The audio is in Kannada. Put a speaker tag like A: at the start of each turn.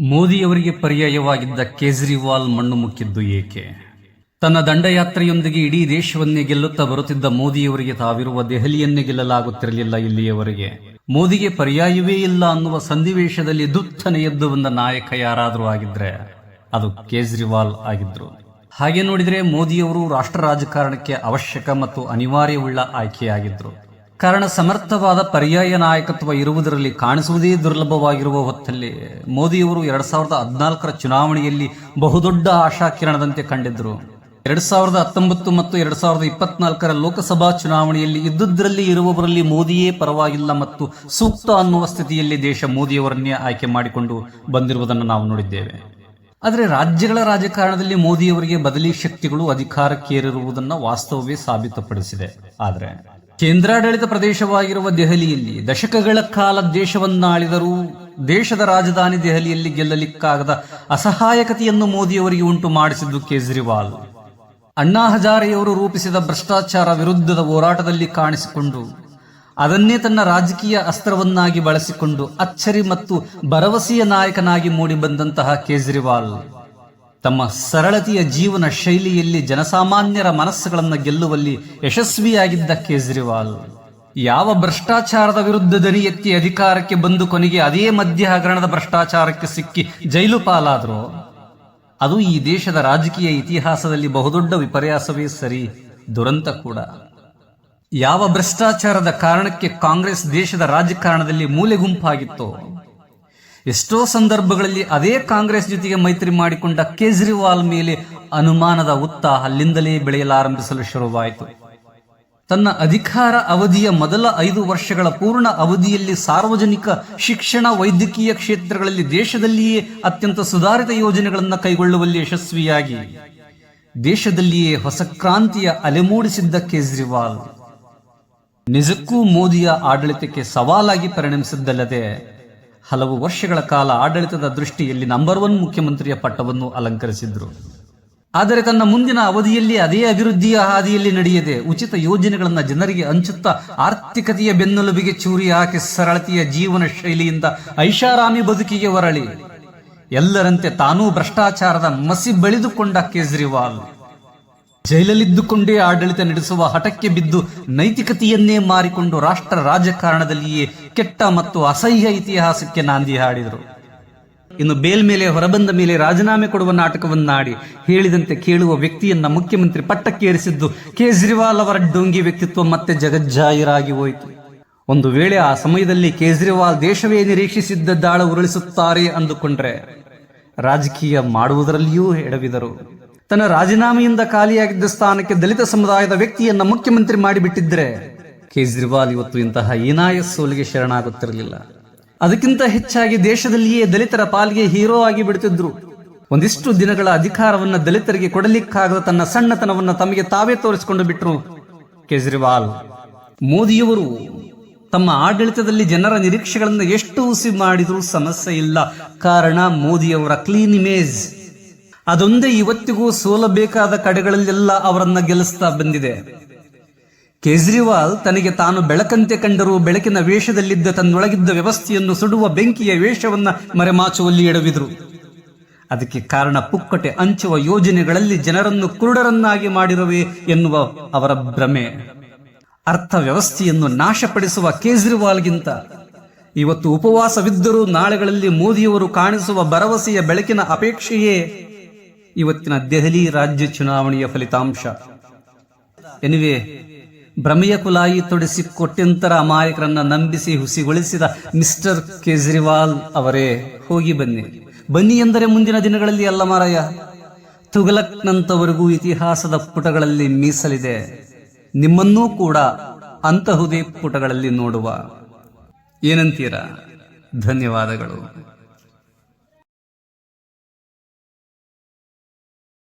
A: ಮೋದಿಯವರಿಗೆ ಪರ್ಯಾಯವಾಗಿದ್ದ ಕೇಜ್ರಿವಾಲ್ ಮಣ್ಣು ಮುಕ್ಕಿದ್ದು ಏಕೆ? ತನ್ನ ದಂಡಯಾತ್ರೆಯೊಂದಿಗೆ ಇಡೀ ದೇಶವನ್ನೇ ಗೆಲ್ಲುತ್ತಾ ಬರುತ್ತಿದ್ದ ಮೋದಿಯವರಿಗೆ ತಾವಿರುವ ದೆಹಲಿಯನ್ನೇ ಗೆಲ್ಲಲಾಗುತ್ತಿರಲಿಲ್ಲ ಇಲ್ಲಿಯವರೆಗೆ. ಮೋದಿಗೆ ಪರ್ಯಾಯವೇ ಇಲ್ಲ ಅನ್ನುವ ಸನ್ನಿವೇಶದಲ್ಲಿ ದುತ್ತನೆ ಎದ್ದು ಬಂದ ನಾಯಕ ಯಾರಾದರೂ ಆಗಿದ್ರೆ ಅದು ಕೇಜ್ರಿವಾಲ್ ಆಗಿದ್ರು. ಹಾಗೆ ನೋಡಿದ್ರೆ ಮೋದಿಯವರು ರಾಷ್ಟ್ರ ರಾಜಕಾರಣಕ್ಕೆ ಅವಶ್ಯಕ ಮತ್ತು ಅನಿವಾರ್ಯವುಳ್ಳ ಆಯ್ಕೆಯಾಗಿದ್ರು. ಕಾರಣ ಸಮರ್ಥವಾದ ಪರ್ಯಾಯ ನಾಯಕತ್ವ ಇರುವುದರಲ್ಲಿ ಕಾಣಿಸುವುದೇ ದುರ್ಲಭವಾಗಿರುವ ಹೊತ್ತಲ್ಲಿ ಮೋದಿಯವರು ಎರಡ್ ಸಾವಿರದ ಹದಿನಾಲ್ಕರ ಚುನಾವಣೆಯಲ್ಲಿ ಬಹುದೊಡ್ಡ ಆಶಾಕಿರಣದಂತೆ ಕಂಡಿದ್ದರು. ಎರಡ್ ಸಾವಿರದ ಹತ್ತೊಂಬತ್ತು ಮತ್ತು ಎರಡ್ ಸಾವಿರದ ಇಪ್ಪತ್ನಾಲ್ಕರ ಲೋಕಸಭಾ ಚುನಾವಣೆಯಲ್ಲಿ ಇದ್ದುದರಲ್ಲಿ ಇರುವವರಲ್ಲಿ ಮೋದಿಯೇ ಪರವಾಗಿಲ್ಲ ಮತ್ತು ಸೂಕ್ತ ಅನ್ನುವ ಸ್ಥಿತಿಯಲ್ಲಿ ದೇಶ ಮೋದಿಯವರನ್ನೇ ಆಯ್ಕೆ ಮಾಡಿಕೊಂಡು ಬಂದಿರುವುದನ್ನು ನಾವು ನೋಡಿದ್ದೇವೆ. ಆದರೆ ರಾಜ್ಯಗಳ ರಾಜಕಾರಣದಲ್ಲಿ ಮೋದಿಯವರಿಗೆ ಬದಲಿ ಶಕ್ತಿಗಳು ಅಧಿಕಾರಕ್ಕೇರಿರುವುದನ್ನು ವಾಸ್ತವವೇ ಸಾಬೀತುಪಡಿಸಿದೆ. ಆದರೆ ಕೇಂದ್ರಾಡಳಿತ ಪ್ರದೇಶವಾಗಿರುವ ದೆಹಲಿಯಲ್ಲಿ ದಶಕಗಳ ಕಾಲ ದೇಶವನ್ನಾಳಿದರೂ ದೇಶದ ರಾಜಧಾನಿ ದೆಹಲಿಯಲ್ಲಿ ಗೆಲ್ಲಲಿಕ್ಕಾಗದ ಅಸಹಾಯಕತೆಯನ್ನು ಮೋದಿಯವರಿಗೆ ಉಂಟು ಮಾಡಿಸಿದ್ದು ಕೇಜ್ರಿವಾಲ್. ಅಣ್ಣಾ ಹಜಾರೆಯವರು ರೂಪಿಸಿದ ಭ್ರಷ್ಟಾಚಾರ ವಿರುದ್ಧದ ಹೋರಾಟದಲ್ಲಿ ಕಾಣಿಸಿಕೊಂಡು, ಅದನ್ನೇ ತನ್ನ ರಾಜಕೀಯ ಅಸ್ತ್ರವನ್ನಾಗಿ ಬಳಸಿಕೊಂಡು ಅಚ್ಚರಿ ಮತ್ತು ಭರವಸೆಯ ನಾಯಕನಾಗಿ ಮೂಡಿಬಂದಂತಹ ಕೇಜ್ರಿವಾಲ್. ತಮ್ಮ ಸರಳತೆಯ ಜೀವನ ಶೈಲಿಯಲ್ಲಿ ಜನಸಾಮಾನ್ಯರ ಮನಸ್ಸುಗಳನ್ನು ಗೆಲ್ಲುವಲ್ಲಿ ಯಶಸ್ವಿಯಾಗಿದ್ದ ಕೇಜ್ರಿವಾಲ್. ಯಾವ ಭ್ರಷ್ಟಾಚಾರದ ವಿರುದ್ಧ ದರಿ ಎತ್ತಿ ಅಧಿಕಾರಕ್ಕೆ ಬಂದು ಕೊನೆಗೆ ಅದೇ ಮಧ್ಯ ಹಗರಣದ ಭ್ರಷ್ಟಾಚಾರಕ್ಕೆ ಸಿಕ್ಕಿ ಜೈಲು ಪಾಲಾದ್ರು? ಅದು ಈ ದೇಶದ ರಾಜಕೀಯ ಇತಿಹಾಸದಲ್ಲಿ ಬಹುದೊಡ್ಡ ವಿಪರ್ಯಾಸವೇ ಸರಿ, ದುರಂತ ಕೂಡ. ಯಾವ ಭ್ರಷ್ಟಾಚಾರದ ಕಾರಣಕ್ಕೆ ಕಾಂಗ್ರೆಸ್ ದೇಶದ ರಾಜಕಾರಣದಲ್ಲಿ ಮೂಲೆ ಗುಂಪಾಗಿತ್ತೋ ಎಷ್ಟೋ ಸಂದರ್ಭಗಳಲ್ಲಿ ಅದೇ ಕಾಂಗ್ರೆಸ್ ಜೊತೆಗೆ ಮೈತ್ರಿ ಮಾಡಿಕೊಂಡ ಕೇಜ್ರಿವಾಲ್ ಮೇಲೆ ಅನುಮಾನದ ಉತ್ತ ಅಲ್ಲಿಂದಲೇ ಬೆಳೆಯಲಾರಂಭಿಸಲು ಶುರುವಾಯಿತು. ತನ್ನ ಅಧಿಕಾರ ಅವಧಿಯ ಮೊದಲ ಐದು ವರ್ಷಗಳ ಪೂರ್ಣ ಅವಧಿಯಲ್ಲಿ ಸಾರ್ವಜನಿಕ ಶಿಕ್ಷಣ ವೈದ್ಯಕೀಯ ಕ್ಷೇತ್ರಗಳಲ್ಲಿ ದೇಶದಲ್ಲಿಯೇ ಅತ್ಯಂತ ಸುಧಾರಿತ ಯೋಜನೆಗಳನ್ನು ಕೈಗೊಳ್ಳುವಲ್ಲಿ ಯಶಸ್ವಿಯಾಗಿ. ದೇಶದಲ್ಲಿಯೇ ಹೊಸ ಕ್ರಾಂತಿಯ ಅಲೆ ಮೂಡಿಸಿದ್ದ ಕೇಜ್ರಿವಾಲ್. ನಿಜಕ್ಕೂ ಮೋದಿಯ ಆಡಳಿತಕ್ಕೆ ಸವಾಲಾಗಿ ಪರಿಣಮಿಸಿದ್ದಲ್ಲದೆ ಹಲವು ವರ್ಷಗಳ ಕಾಲ ಆಡಳಿತದ ದೃಷ್ಟಿಯಲ್ಲಿ ನಂಬರ್ ಒನ್ ಮುಖ್ಯಮಂತ್ರಿಯ ಪಟ್ಟವನ್ನು ಅಲಂಕರಿಸಿದ್ರು. ಆದರೆ ತನ್ನ ಮುಂದಿನ ಅವಧಿಯಲ್ಲಿ ಅದೇ ಅಭಿವೃದ್ಧಿಯ ಹಾದಿಯಲ್ಲಿ ನಡೆಯದೆ ಉಚಿತ ಯೋಜನೆಗಳನ್ನು ಜನರಿಗೆ ಹಂಚುತ್ತಾ ಆರ್ಥಿಕತೆಯ ಬೆನ್ನೆಲುಬಿಗೆ ಚೂರಿ ಹಾಕಿ ಸರಳತೆಯ ಜೀವನ ಶೈಲಿಯಿಂದ ಐಷಾರಾಮಿ ಬದುಕಿಗೆ ಹೊರಳಿ. ಎಲ್ಲರಂತೆ ತಾನೂ ಭ್ರಷ್ಟಾಚಾರದ ಮಸಿ ಬಳಿದುಕೊಂಡ ಕೇಜ್ರಿವಾಲ್. ಜೈಲಲ್ಲಿದ್ದುಕೊಂಡೇ ಆಡಳಿತ ನಡೆಸುವ ಹಠಕ್ಕೆ ಬಿದ್ದು ನೈತಿಕತೆಯನ್ನೇ ಮಾರಿಕೊಂಡು ರಾಷ್ಟ್ರ ರಾಜಕಾರಣದಲ್ಲಿಯೇ ಕೆಟ್ಟ ಮತ್ತು ಅಸಹ್ಯ ಇತಿಹಾಸಕ್ಕೆ ನಾಂದಿ ಹಾಡಿದರು. ಇನ್ನು ಬೇಲ್ ಮೇಲೆ ಹೊರಬಂದ ಮೇಲೆ ರಾಜೀನಾಮೆ ಕೊಡುವ ನಾಟಕವನ್ನಾಡಿ ಹೇಳಿದಂತೆ ಕೇಳುವ ವ್ಯಕ್ತಿಯನ್ನ ಮುಖ್ಯಮಂತ್ರಿ ಪಟ್ಟಕ್ಕೇರಿಸಿದ್ದು ಕೇಜ್ರಿವಾಲ್ ಅವರ ಡೊಂಗಿ ವ್ಯಕ್ತಿತ್ವ ಮತ್ತೆ ಜಗಜ್ಜಾಹಿರಾಗಿ ಹೋಯಿತು. ಒಂದು ವೇಳೆ ಆ ಸಮಯದಲ್ಲಿ ಕೇಜ್ರಿವಾಲ್ ದೇಶವೇ ನಿರೀಕ್ಷಿಸಿದ್ದ ದಾಳ ಉರುಳಿಸುತ್ತಾರೆ ಅಂದುಕೊಂಡ್ರೆ ರಾಜಕೀಯ ಮಾಡುವುದರಲ್ಲಿಯೂ ಎಡವಿದರು. ತನ್ನ ರಾಜೀನಾಮೆಯಿಂದ ಖಾಲಿಯಾಗಿದ್ದ ಸ್ಥಾನಕ್ಕೆ ದಲಿತ ಸಮುದಾಯದ ವ್ಯಕ್ತಿಯನ್ನ ಮುಖ್ಯಮಂತ್ರಿ ಮಾಡಿಬಿಟ್ಟಿದ್ರೆ ಕೇಜ್ರಿವಾಲ್ ಇವತ್ತು ಇಂತಹ ಹೀನಾಯ ಸೋಲಿಗೆ ಶರಣಾಗುತ್ತಿರಲಿಲ್ಲ. ಅದಕ್ಕಿಂತ ಹೆಚ್ಚಾಗಿ ದೇಶದಲ್ಲಿಯೇ ದಲಿತರ ಪಾಲಿಗೆ ಹೀರೋ ಆಗಿ ಬಿಡುತ್ತಿದ್ರು. ಒಂದಿಷ್ಟು ದಿನಗಳ ಅಧಿಕಾರವನ್ನ ದಲಿತರಿಗೆ ಕೊಡಲಿಕ್ಕಾಗದ ತನ್ನ ಸಣ್ಣತನವನ್ನ ತಮಗೆ ತಾವೇ ತೋರಿಸಿಕೊಂಡು ಬಿಟ್ರು ಕೇಜ್ರಿವಾಲ್. ಮೋದಿಯವರು ತಮ್ಮ ಆಡಳಿತದಲ್ಲಿ ಜನರ ನಿರೀಕ್ಷೆಗಳನ್ನು ಎಷ್ಟು ಉಸಿ ಮಾಡಿದರೂ ಸಮಸ್ಯೆ ಇಲ್ಲ. ಕಾರಣ ಮೋದಿಯವರ ಕ್ಲೀನ್ ಇಮೇಜ್ ಅದೊಂದೇ ಇವತ್ತಿಗೂ ಸೋಲಬೇಕಾದ ಕಡೆಗಳಲ್ಲೆಲ್ಲ ಅವರನ್ನ ಗೆಲ್ಲಿಸ್ತಾ ಬಂದಿದೆ. ಕೇಜ್ರಿವಾಲ್ ತನಗೆ ತಾನು ಬೆಳಕಂತೆ ಕಂಡರೂ ಬೆಳಕಿನ ವೇಷದಲ್ಲಿದ್ದ ತನ್ನೊಳಗಿದ್ದ ವ್ಯವಸ್ಥೆಯನ್ನು ಸುಡುವ ಬೆಂಕಿಯ ವೇಷವನ್ನ ಮರೆಮಾಚುವಲ್ಲಿ ಎಡವಿದ್ರು. ಅದಕ್ಕೆ ಕಾರಣ ಪುಕ್ಕಟೆ ಹಂಚುವ ಯೋಜನೆಗಳಲ್ಲಿ ಜನರನ್ನು ಕುರುಡರನ್ನಾಗಿ ಮಾಡಿರುವೆ ಎನ್ನುವ ಅವರ ಭ್ರಮೆ. ಅರ್ಥ ವ್ಯವಸ್ಥೆಯನ್ನು ನಾಶಪಡಿಸುವ ಕೇಜ್ರಿವಾಲ್ಗಿಂತ ಇವತ್ತು ಉಪವಾಸವಿದ್ದರೂ ನಾಳೆಗಳಲ್ಲಿ ಮೋದಿಯವರು ಕಾಣಿಸುವ ಭರವಸೆಯ ಬೆಳಕಿನ ಅಪೇಕ್ಷೆಯೇ ಇವತ್ತಿನ ದೆಹಲಿ ರಾಜ್ಯ ಚುನಾವಣೆಯ ಫಲಿತಾಂಶ. ಎನಿವೆ ಭ್ರಮೆಯ ಕುಲಾಯಿ ತೊಡಿಸಿ ಕೊಟ್ಟಂತರ ಅಮಾಯಕರನ್ನ ನಂಬಿಸಿ ಹುಸಿಗೊಳಿಸಿದ ಮಿಸ್ಟರ್ ಕೇಜ್ರಿವಾಲ್ ಅವರೇ, ಹೋಗಿ ಬನ್ನಿ. ಬನ್ನಿ ಎಂದರೆ ಮುಂದಿನ ದಿನಗಳಲ್ಲಿ ಅಲ್ಲ ಮಾರಾಯ. ತುಗಲಕ್ನಂತವರೆಗೂ ಇತಿಹಾಸದ ಪುಟಗಳಲ್ಲಿ ಮೀಸಲಿದೆ. ನಿಮ್ಮನ್ನೂ ಕೂಡ ಅಂತಹುದೇ ಪುಟಗಳಲ್ಲಿ ನೋಡುವ. ಏನಂತೀರಾ? ಧನ್ಯವಾದಗಳು.